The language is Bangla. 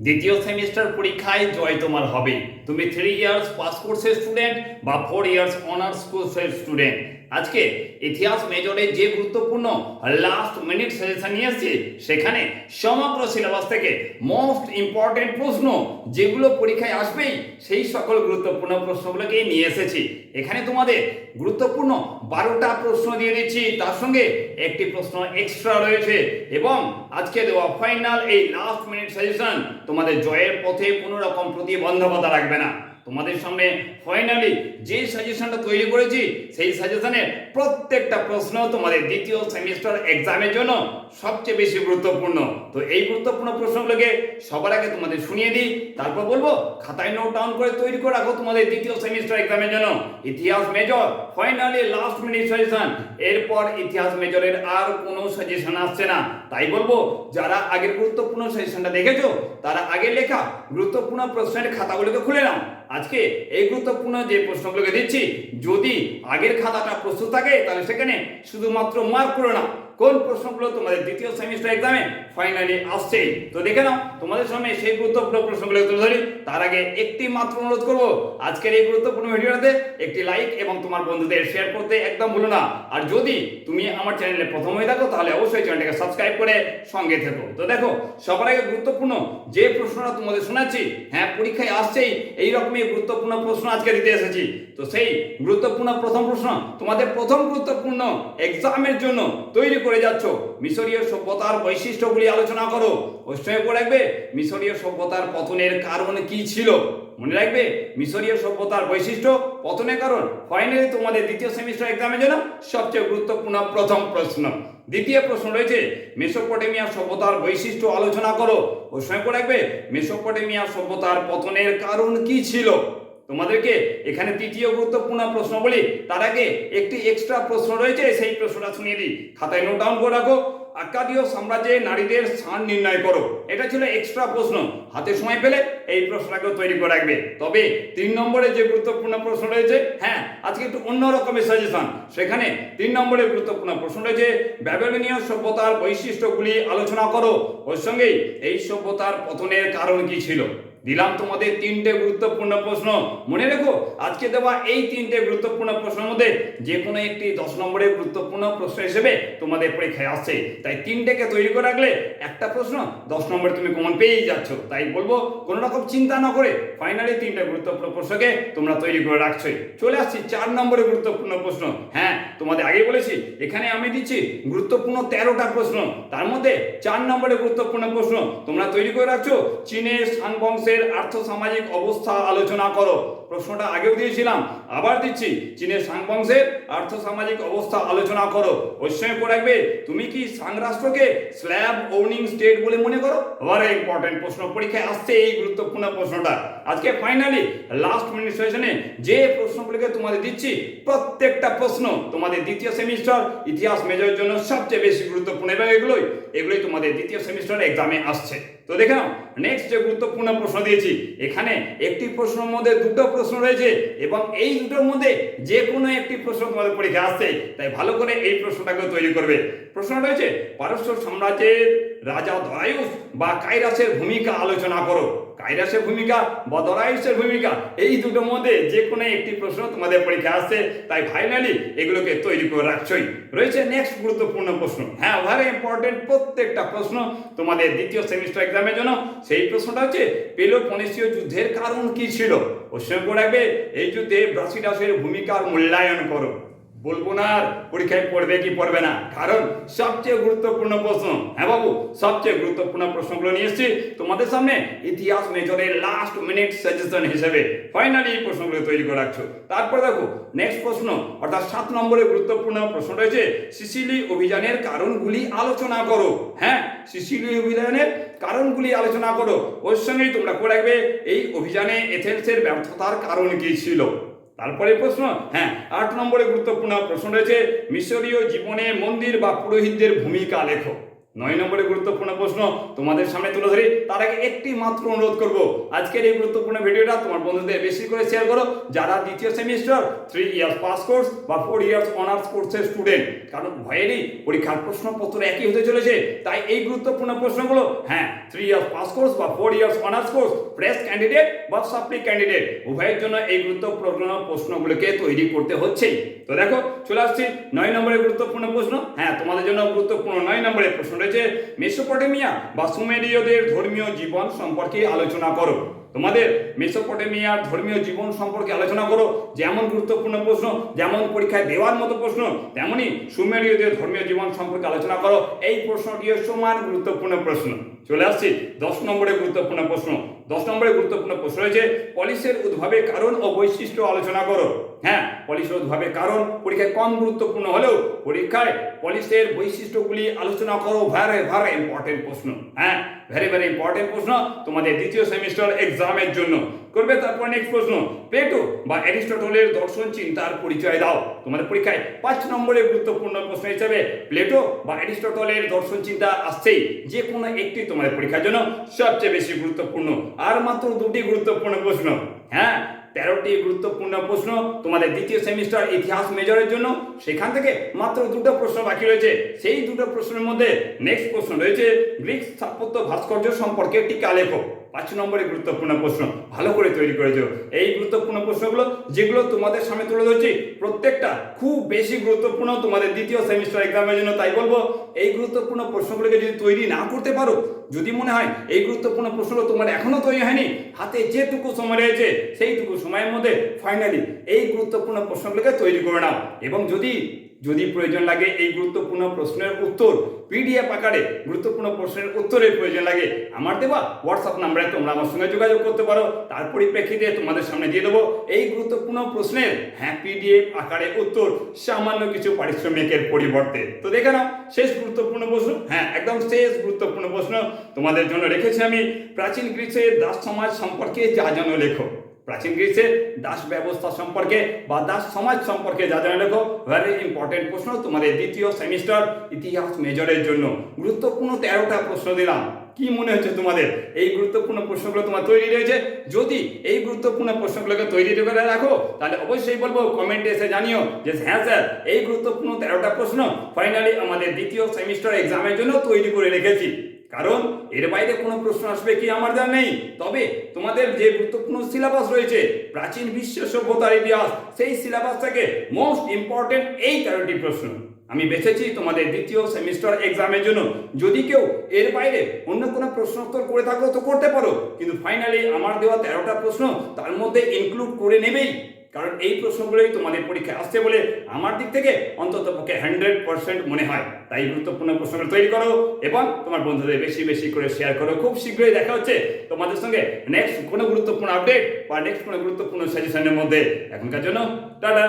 দ্বিতীয় সেমিস্টার পরীক্ষায় জয় তোমার হবে তুমি থ্রি ইয়ার্স পাস কোর্সের স্টুডেন্ট বা ফোর ইয়ার্স অনার্স কোর্সের স্টুডেন্ট আজকে ইতিহাস মেজরে যে গুরুত্বপূর্ণ লাস্ট মিনিট সাজেশন নিয়ে এসেছি, সেখানে সমগ্র সিলেবাস থেকে মোস্ট ইম্পর্টেন্ট প্রশ্ন যেগুলো পরীক্ষায় আসবেই, সেই সকল গুরুত্বপূর্ণ প্রশ্নগুলোকে নিয়ে এসেছি। এখানে তোমাদের গুরুত্বপূর্ণ বারোটা প্রশ্ন দিয়ে দিচ্ছি। তার সঙ্গে একটি প্রশ্ন এক্সট্রা রয়েছে এবং আজকে দেওয়া ফাইনাল এই লাস্ট মিনিট সাজেশন তোমাদের জয়ের পথে কোনো রকম প্রতিবন্ধকতা রাখবে না। তোমাদের সামনে ফাইনালি যে সাজেশনটা তৈরি করেছি, সেই সাজেশনের প্রত্যেকটা প্রশ্ন তোমাদের দ্বিতীয় সেমিস্টার এক্সামের জন্য সবচেয়ে বেশি গুরুত্বপূর্ণ। তো এই গুরুত্বপূর্ণ প্রশ্নগুলোকে সবার আগে তোমাদের শুনিয়ে দিই, তারপর বলব, খাতায় নোট ডাউন করে তৈরি করে রাখো তোমাদের দ্বিতীয় সেমিস্টার এক্সামের জন্য। ইতিহাস major finally last minute suggestion এরপর ইতিহাস মেজরের আর কোনো সাজেশন আসছে না। তাই বলব, যারা আগের গুরুত্বপূর্ণ সেশনটা দেখেছ, তারা আগে লেখা গুরুত্বপূর্ণ প্রশ্নের খাতাগুলোকে খুলে নাও। আজকে এই গুরুত্বপূর্ণ যে প্রশ্নগুলোকে দিচ্ছি, যদি আগের খাতাটা প্রস্তুত থাকে, তাহলে সেখানে শুধুমাত্র মার্ক করে নাও। কোন প্রশ্নগুলো তোমাদের দ্বিতীয় সেমিস্টার এক্সামে ফাইনালি আসছে? তো দেখে নাও, তোমাদের সামনে সেই গুরুত্বপূর্ণ প্রশ্নগুলো তুলে ধরি। তার আগে একটি মাত্র অনুরোধ করব, আজকের এই গুরুত্বপূর্ণ ভিডিওটাতে একটি লাইক এবং তোমার বন্ধুদের শেয়ার করতে একদম ভুলো না। আর যদি তুমি আমার চ্যানেলে প্রথম হয়ে থাকো, তাহলে অবশ্যই চ্যানেলটাকে সাবস্ক্রাইব করে সঙ্গে থেকো। তো দেখো, সবার আগে গুরুত্বপূর্ণ যে প্রশ্নটা তোমাদের শোনাচ্ছি হ্যাঁ পরীক্ষায় আসছেই এই রকমই গুরুত্বপূর্ণ প্রশ্ন আজকে দিতে এসেছি। তো সেই গুরুত্বপূর্ণ প্রথম প্রশ্ন, তোমাদের প্রথম গুরুত্বপূর্ণ এক্সামের জন্য তৈরি করে যাচ্ছ। মিশরীয় সভ্যতার বৈশিষ্ট্যগুলি আলোচনা করো। অবশ্যই পড়ে রাখবে, মিশরীয় সভ্যতার পতনের কারণ কি ছিল? মনে রাখবে, মিশরীয় সভ্যতার বৈশিষ্ট্য পতনের কারণ। ফাইনালি তোমাদের দ্বিতীয় সেমিস্টার এক্সামের জন্য সবচেয়ে গুরুত্বপূর্ণ প্রথম প্রশ্ন। দ্বিতীয় প্রশ্ন রয়েছে, মেসোপটেমিয়া সভ্যতার বৈশিষ্ট্য আলোচনা করো। অবশ্যই পড়ে রাখবে, মেসোপটেমিয়া সভ্যতার পতনের কারণ কি ছিল? তোমাদেরকে এখানে তৃতীয় গুরুত্বপূর্ণ প্রশ্ন বলি। তার আগে একটি এক্সট্রা প্রশ্ন রয়েছে, সেই প্রশ্নটা শুনিয়ে দিই। খাতায় নোট ডাউন করে রাখো। আকাদীয় সাম্রাজ্যে নারীদের স্থান নির্ণয় করো। এটা ছিল এক্সট্রা প্রশ্ন। হাতে সময় পেলে এই প্রশ্নটাকে তৈরি করে রাখবে। তবে তিন নম্বরে যে গুরুত্বপূর্ণ প্রশ্ন রয়েছে হ্যাঁ আজকে একটু অন্য রকমের সাজেশন সেখানে তিন নম্বরে গুরুত্বপূর্ণ প্রশ্ন রয়েছে, ব্যাবিলনীয় সভ্যতার বৈশিষ্ট্যগুলি আলোচনা করো। ওর সঙ্গেই এই সভ্যতার পতনের কারণ কি ছিল? দিলাম তোমাদের তিনটে গুরুত্বপূর্ণ প্রশ্ন। মনে রেখো, আজকে দেওয়া এই তিনটে গুরুত্বপূর্ণ প্রশ্নের মধ্যে যে কোনো একটি দশ নম্বরের গুরুত্বপূর্ণ প্রশ্ন হিসেবে তোমাদের পরীক্ষায় আসছে। তাই তিনটেকে তৈরি করে রাখলে একটা প্রশ্ন দশ নম্বর তুমি কমন পেয়েই যাচ্ছ। তাই বলব, কোনো রকম চিন্তা না করে ফাইনালি তিনটে গুরুত্বপূর্ণ প্রশ্নকে তোমরা তৈরি করে রাখছোই। চলে আসছি চার নম্বরের গুরুত্বপূর্ণ প্রশ্ন। হ্যাঁ তোমাদের আগে বলেছি, এখানে আমি দিচ্ছি গুরুত্বপূর্ণ তেরোটা প্রশ্ন। তার মধ্যে চার নম্বরের গুরুত্বপূর্ণ প্রশ্ন তোমরা তৈরি করে রাখছো, চীনের শান বংশের আর্থ সামাজিক অবস্থা আলোচনা করো। প্রশ্নটা আগেও দিয়েছিলাম, আবার দিচ্ছি। চীনের সাং বংশের আর্থ সামাজিক অবস্থা আলোচনা করো। ওই সময় পড়ে রাখবে, তুমি কি সাং রাষ্ট্রকে স্ল্যাব ওনিং স্টেট বলে মনে করো? আবার ইম্পর্টেন্ট প্রশ্ন, পরীক্ষায় আসছে এই গুরুত্বপূর্ণ প্রশ্নটা। আজকে ফাইনালি লাস্ট মিনিট সেশনে যে প্রশ্নগুলিকে তোমাদের দিচ্ছি, প্রত্যেকটা প্রশ্ন তোমাদের দ্বিতীয় সেমিস্টার ইতিহাস মেজরের জন্য সবচেয়ে বেশি গুরুত্বপূর্ণ এবং এগুলোই এগুলোই তোমাদের দ্বিতীয় সেমিস্টার এক্সামে আসছে। তো দেখে নাও নেক্সট যে গুরুত্বপূর্ণ প্রশ্ন দিয়েছি, এখানে একটি প্রশ্নের মধ্যে দুটো প্রশ্ন রয়েছে এবং এই দুটোর মধ্যে যে কোনো একটি প্রশ্ন তোমাদের পরীক্ষা আসছে, তাই ভালো করে এই প্রশ্নটাকে তৈরি করবে। প্রশ্ন রয়েছে পারস্য সাম্রাজ্যের রাজা দরায়ুস বা কাইরাসের ভূমিকা আলোচনা করো। কাইরাসের ভূমিকা বা দরায়ুসের ভূমিকা, এই দুটোর মধ্যে যে কোনো একটি প্রশ্ন তোমাদের পরীক্ষা আসছে, তাই ফাইনালি এগুলোকে তৈরি করে রাখছই। রয়েছে নেক্সট গুরুত্বপূর্ণ প্রশ্ন। হ্যাঁ ভেরি ইম্পর্টেন্ট প্রত্যেকটা প্রশ্ন তোমাদের দ্বিতীয় সেমিস্টার এক্সামের জন্য। সেই প্রশ্নটা হচ্ছে পেল পেলোপনেসীয় যুদ্ধের কারণ কি ছিল? অবশ্যই পড়ে রাখবে, এই যুদ্ধে ব্রাসিডাসের ভূমিকার মূল্যায়ন করো। বলব না আর পরীক্ষায় পড়বে কি পড়বে না। কারণ সবচেয়ে গুরুত্বপূর্ণ প্রশ্ন হ্যাঁ বাবু? সবচেয়ে গুরুত্বপূর্ণ প্রশ্নগুলো নিয়ে এসেছি। তোমাদের সামনে ইতিহাস মেজরের লাস্ট মিনিট সাজেশন হিসেবে ফাইনালি এই প্রশ্নগুলো তৈরি করে রাখছো। তারপর দেখো নেক্সট প্রশ্ন, অর্থাৎ সাত নম্বরের গুরুত্বপূর্ণ প্রশ্ন রয়েছে সিসিলি অভিযানের কারণগুলি আলোচনা করো। হ্যাঁ সিসিলি অভিযানের কারণগুলি আলোচনা করো। ওর সঙ্গেই তোমরা করে রাখবে। এই অভিযানে এথেন্সের ব্যর্থতার কারণ কি ছিল? তারপরে প্রশ্ন হ্যাঁ আট নম্বরে গুরুত্বপূর্ণ প্রশ্ন রয়েছে, মিশরীয় জীবনে মন্দির বা পুরোহিতদের ভূমিকা লেখো। নয় নম্বরের গুরুত্বপূর্ণ প্রশ্ন তোমাদের সামনে তুলে ধরি। তার আগে একটি মাত্র অনুরোধ করব। আজকের এই গুরুত্বপূর্ণ ভিডিওটা তোমার বন্ধুদের বেশি করে শেয়ার করো। যারা দ্বিতীয় semester three years pass course বা ফোর ইয়ার্স অনার্স কোর্সের স্টুডেন্ট কারণ ভয়েরই পরীক্ষার প্রশ্নপত্র একই হতে চলেছে। তাই এই গুরুত্বপূর্ণ প্রশ্নগুলো হ্যাঁ থ্রি ইয়ার্স পাস কোর্স বা four years honours course fresh candidate বা সাপ্লি ক্যান্ডিডেট উভয়ের জন্য এই গুরুত্বপূর্ণ প্রশ্নগুলোকে তৈরি করতে হচ্ছেই তো দেখো, চলে আসছি নয় নম্বরের গুরুত্বপূর্ণ প্রশ্ন। হ্যাঁ তোমাদের জন্য গুরুত্বপূর্ণ নয় নম্বরের প্রশ্ন রয়েছে মেসোপটেমিয়া বা সুমেরীয়দের ধর্মীয় জীবন সম্পর্কে আলোচনা করো। তোমাদের মেসোপটেমিয়ার ধর্মীয় জীবন সম্পর্কে আলোচনা করো। যেমন গুরুত্বপূর্ণ প্রশ্ন, যেমন পরীক্ষায় দেওয়ার মতো প্রশ্ন তেমনই সুমেরীয়দের ধর্মীয় জীবন সম্পর্কে আলোচনা করো। এই প্রশ্নটিও সমান গুরুত্বপূর্ণ প্রশ্ন। চলে আসছি দশ নম্বরে গুরুত্বপূর্ণ প্রশ্ন। দশ নম্বরে গুরুত্বপূর্ণ প্রশ্ন রয়েছে, পলিসের উদ্ভাবের কারণ ও বৈশিষ্ট্য আলোচনা করো। হ্যাঁ পলিশোধ হবে কারণ পরীক্ষায় কম গুরুত্বপূর্ণ হলেও পরীক্ষায় পলিশের বৈশিষ্ট্যগুলি আলোচনা করো ভ্যারে ভ্যারে ইম্পর্টেন্ট প্রশ্ন হ্যাঁ ভেরি ভেরি ইম্পর্টেন্ট প্রশ্ন তোমাদের দ্বিতীয় সেমিস্টার এক্সামের জন্য। করবে তারপর নেক্সট প্রশ্ন প্লেটো বা অ্যারিস্টটলের দর্শন চিন্তার পরিচয় দাও। তোমাদের পরীক্ষায় পাঁচ নম্বরের গুরুত্বপূর্ণ প্রশ্ন হিসেবে প্লেটো বা অ্যারিস্টটলের দর্শন চিন্তা আসছেই। যে কোনো একটি তোমাদের পরীক্ষার জন্য সবচেয়ে বেশি গুরুত্বপূর্ণ, আর মাত্র দুটি গুরুত্বপূর্ণ প্রশ্ন হ্যাঁ তেরোটি গুরুত্বপূর্ণ প্রশ্ন তোমাদের দ্বিতীয় সেমিস্টার ইতিহাস মেজরের জন্য। সেখান থেকে মাত্র দুটো প্রশ্ন বাকি রয়েছে। সেই দুটো প্রশ্নের মধ্যে নেক্সট প্রশ্ন রয়েছে, গ্রিক স্থাপত্য ভাস্কর্য সম্পর্কে একটি লেখো। পাঁচ নম্বরে গুরুত্বপূর্ণ প্রশ্ন। ভালো করে তৈরি করেছ। এই গুরুত্বপূর্ণ প্রশ্নগুলো, যেগুলো তোমাদের সামনে তুলে ধরছি, প্রত্যেকটা খুব বেশি গুরুত্বপূর্ণ তোমাদের দ্বিতীয় সেমিস্টার এক্সামের জন্য। তাই বলব, এই গুরুত্বপূর্ণ প্রশ্নগুলোকে যদি তৈরি না করতে পারো, যদি মনে হয় এই গুরুত্বপূর্ণ প্রশ্নগুলো তোমার এখনও তৈরি হয়নি, হাতে যেটুকু সময় রয়েছে, সেইটুকু সময়ের মধ্যে ফাইনালি এই গুরুত্বপূর্ণ প্রশ্নগুলোকে তৈরি করে নাও। এবং যদি যদি প্রয়োজন লাগে এই গুরুত্বপূর্ণ প্রশ্নের উত্তর পিডিএফ আকারে গুরুত্বপূর্ণ প্রশ্নের উত্তরের প্রয়োজন লাগে, আমার দেওয়া হোয়াটসঅ্যাপ নাম্বারে তোমরা আমার সঙ্গে যোগাযোগ করতে পারো। তার পরিপ্রেক্ষিতে তোমাদের সামনে দিয়ে দেবো এই গুরুত্বপূর্ণ প্রশ্নের হ্যাঁ পিডিএফ আকারে উত্তর, সামান্য কিছু পারিশ্রমিকের পরিবর্তে। তো দেখে নাও, শেষ গুরুত্বপূর্ণ প্রশ্ন হ্যাঁ একদম শেষ গুরুত্বপূর্ণ প্রশ্ন তোমাদের জন্য রেখেছি আমি। প্রাচীন গ্রীসের দাস সমাজ সম্পর্কে যা জানো লেখো। প্রাচীন গ্রীসে দাস ব্যবস্থা সম্পর্কে বা দাস সমাজ সম্পর্কে যা জানা লেখো ভেরি ইম্পর্টেন্ট প্রশ্ন, তোমাদের দ্বিতীয় সেমিস্টার ইতিহাস মেজরের জন্য। গুরুত্বপূর্ণ তেরোটা প্রশ্ন দিলাম। কি মনে হচ্ছে তোমাদের? এই গুরুত্বপূর্ণ প্রশ্নগুলো তোমার তৈরি রয়েছে। যদি এই গুরুত্বপূর্ণ প্রশ্নগুলোকে তৈরি করে রাখো, তাহলে অবশ্যই বলব কমেন্টে এসে জানিও যে হ্যাঁ স্যার, এই গুরুত্বপূর্ণ তেরোটা প্রশ্ন ফাইনালি আমাদের দ্বিতীয় সেমিস্টার এক্সামের জন্য তৈরি করে রেখেছি। কারণ এর বাইরে কোনো প্রশ্ন আসবে কি আমার জানা নেই। তবে তোমাদের যে গুরুত্বপূর্ণ সিলেবাস রয়েছে, প্রাচীন বিশ্ব সভ্যতার ইতিহাস, সেই সিলেবাস থেকে মোস্ট ইম্পর্টেন্ট এই তেরোটি প্রশ্ন। আমি বেছেছি তোমাদের দ্বিতীয় সেমিস্টার এক্সামের জন্য। যদি কেউ এর বাইরে অন্য কোনো প্রশ্ন উত্তর করে থাকো তো করতে পারো। কিন্তু ফাইনালি আমার দেওয়া তেরোটা প্রশ্ন তার মধ্যে ইনক্লুড করে নেবেই। কারণ এই প্রশ্নগুলোই তোমাদের পরীক্ষায় আসছে বলে আমার দিক থেকে অন্তত পক্ষে হান্ড্রেড পার্সেন্ট মনে হয়। তাই গুরুত্বপূর্ণ প্রশ্নগুলো তৈরি করো এবং তোমার বন্ধুদের বেশি বেশি করে শেয়ার করো। খুব শীঘ্রই দেখা হচ্ছে তোমাদের সঙ্গে নেক্সট কোনো গুরুত্বপূর্ণ আপডেট বা নেক্সট কোনো গুরুত্বপূর্ণ সাজেশনের মধ্যে। এখনকার জন্য, টাটা!